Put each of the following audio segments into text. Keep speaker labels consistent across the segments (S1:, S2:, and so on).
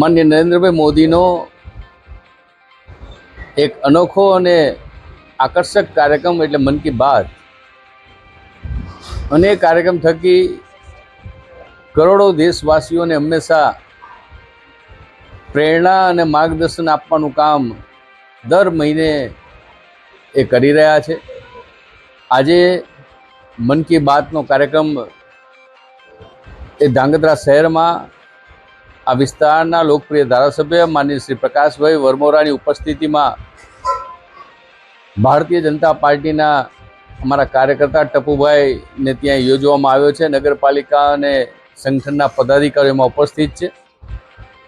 S1: માન્ય નરેન્દ્રભાઈ મોદીનો એક અનોખો અને આકર્ષક કાર્યક્રમ એટલે મન કી બાત. અને એ કાર્યક્રમ થકી કરોડો દેશવાસીઓને હંમેશા પ્રેરણા અને માર્ગદર્શન આપવાનું કામ દર મહિને એ કરી રહ્યા છે. આજે મન કી બાતનો કાર્યક્રમ એ ધાંગધ્રા શહેરમાં આ વિસ્તારના લોકપ્રિય ધારાસભ્ય માન્ય શ્રી પ્રકાશભાઈ વરમોરાની ઉપસ્થિતિમાં ભારતીય જનતા પાર્ટીના અમારા કાર્યકર્તા ટપુભાઈને ત્યાં યોજવામાં આવ્યો છે. નગરપાલિકા અને સંગઠનના પદાધિકારીઓમાં ઉપસ્થિત છે.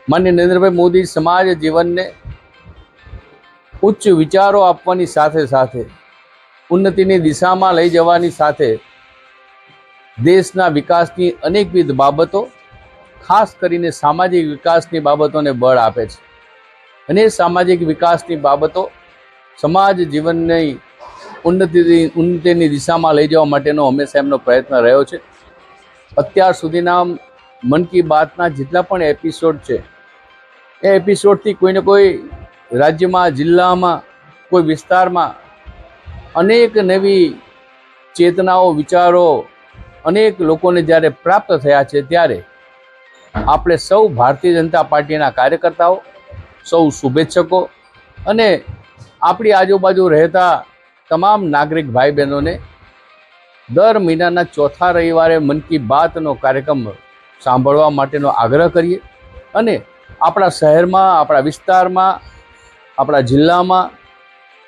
S1: માન્ય નરેન્દ્રભાઈ મોદી સમાજ જીવનને ઉચ્ચ વિચારો આપવાની સાથે સાથે ઉન્નતિની દિશામાં લઈ જવાની સાથે દેશના વિકાસની અનેકવિધ બાબતો ખાસ કરીને સામાજિક વિકાસની બાબતોને બળ આપે છે. અને સામાજિક વિકાસની બાબતો સમાજ જીવનની ઉન્નતિ ઉન્નતિની દિશામાં લઈ જવા માટેનો હંમેશા એમનો પ્રયત્ન રહ્યો છે. અત્યાર સુધીના મન કી બાતના જેટલા પણ એપિસોડ છે, એ એપિસોડથી કોઈને કોઈ રાજ્યમાં, જિલ્લામાં, કોઈ વિસ્તારમાં અનેક નવી ચેતનાઓ, વિચારો અનેક લોકોને જ્યારે પ્રાપ્ત થયા છે ત્યારે આપણે સૌ ભારતીય જનતા પાર્ટીના કાર્યકર્તાઓ, સૌ શુભેચ્છકો અને આપણી આજુબાજુ રહેતા તમામ નાગરિક ભાઈ બહેનોને દર મહિનાના ચોથા રવિવારે મન કી બાતનો કાર્યક્રમ સાંભળવા માટેનો આગ્રહ કરીએ અને આપણા શહેરમાં, આપણા વિસ્તારમાં, આપણા જિલ્લામાં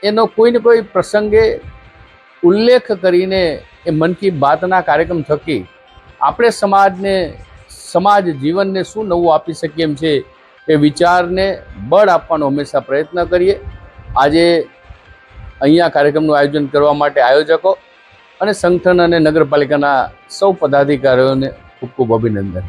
S1: એનો કોઈને કોઈ પ્રસંગે ઉલ્લેખ કરીને એ મન કી બાતના કાર્યક્રમ થકી આપણે સમાજને સમાજ જીવનને શું નવું આપી શકીએ એમ છે એ વિચારને બળ આપવાનો હંમેશા પ્રયત્ન કરીએ. આજે અહીંયા કાર્યક્રમનું આયોજન કરવા માટે આયોજકો અને સંગઠન અને નગરપાલિકાના સૌ પદાધિકારીઓને ખૂબ ખૂબ અભિનંદન.